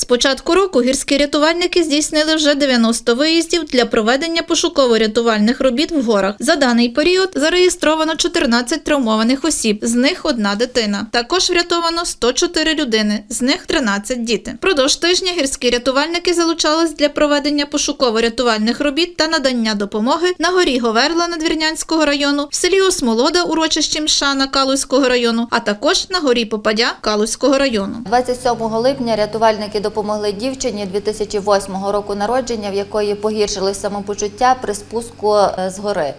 З початку року гірські рятувальники здійснили вже 90 виїздів для проведення пошуково-рятувальних робіт в горах. За даний період зареєстровано 14 травмованих осіб, з них одна дитина. Також врятовано 104 людини, з них 13 діти. Продовж тижня гірські рятувальники залучались для проведення пошуково-рятувальних робіт та надання допомоги на горі Говерла Надвірнянського району, в селі Осмолода урочищі Мшана Калузького району, а також на горі Попадя Калузького району. 27 липня рятувальники допомогли дівчині 2008 року народження, в якої погіршилось самопочуття при спуску е, з гори.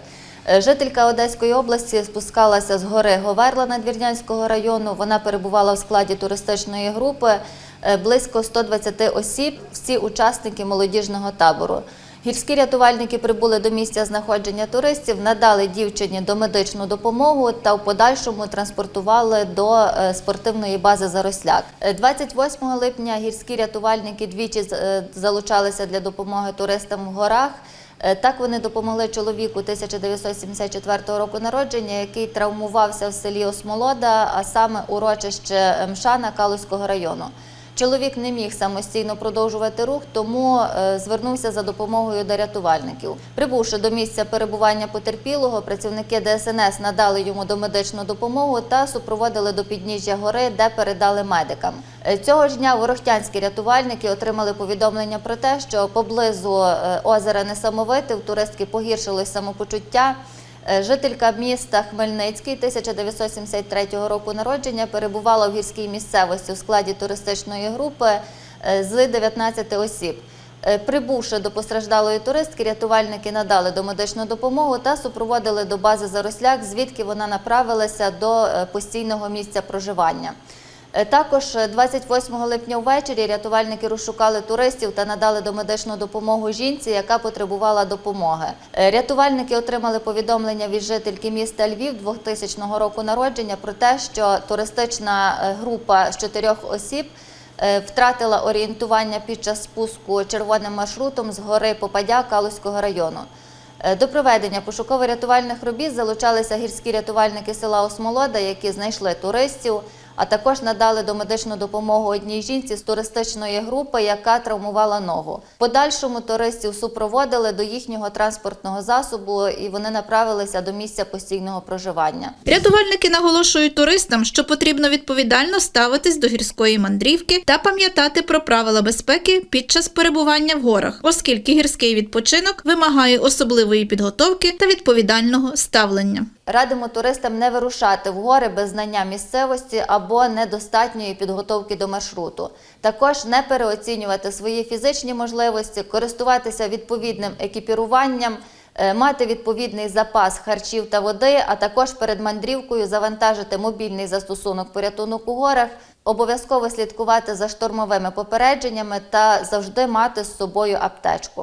Е, Жителька Одеської області спускалася з гори Говерла Надвірнянського району. Вона перебувала в складі туристичної групи е, близько 120 осіб, всі учасники молодіжного табору. Гірські рятувальники прибули до місця знаходження туристів, надали дівчині домедичну допомогу та в подальшому транспортували до е, спортивної бази Заросляк. Е, 28 липня гірські рятувальники двічі е, залучалися для допомоги туристам в горах. Е, Так вони допомогли чоловіку 1974 року народження, який травмувався в селі Осмолода, а саме урочище Мшана Калузького району. Чоловік не міг самостійно продовжувати рух, тому е, звернувся за допомогою до рятувальників. Прибувши до місця перебування потерпілого, працівники ДСНС надали йому домедичну допомогу та супроводили до підніжжя гори, де передали медикам. Е, Цього ж дня ворохтянські рятувальники отримали повідомлення про те, що поблизу е, озера Несамовити в туристки погіршилось самопочуття. Е, Жителька міста Хмельницький 1973 року народження перебувала в гірській місцевості у складі туристичної групи е, з 19 осіб. Е, Прибувши до постраждалої туристки, рятувальники надали домедичну допомогу та супроводили до бази Заросляк, звідки вона направилася до постійного місця проживання. Е, Також е, 28 липня ввечері рятувальники розшукали туристів та надали домедичну допомогу жінці, яка потребувала допомоги. Е, Рятувальники отримали повідомлення від жительки міста Львів 2000 року народження про те, що туристична е, група з чотирьох осіб е, втратила орієнтування під час спуску червоним маршрутом з гори Попадя Калузького району. Е, До проведення пошуково-рятувальних робіт залучалися гірські рятувальники села Осмолода, які знайшли туристів, а також надали домедичну допомогу одній жінці з туристичної групи, яка травмувала ногу. Подальшому туристів супроводили до їхнього транспортного засобу, і вони направилися до місця постійного проживання. Рятувальники наголошують туристам, що потрібно відповідально ставитись до гірської мандрівки та пам'ятати про правила безпеки під час перебування в горах, оскільки гірський відпочинок вимагає особливої підготовки та відповідального ставлення. Радимо туристам не вирушати в гори без знання місцевості або недостатньої підготовки до маршруту. Також не переоцінювати свої фізичні можливості, користуватися відповідним екіпіруванням, е, мати відповідний запас харчів та води, а також перед мандрівкою завантажити мобільний застосунок порятунок у горах, обов'язково слідкувати за штормовими попередженнями та завжди мати з собою аптечку.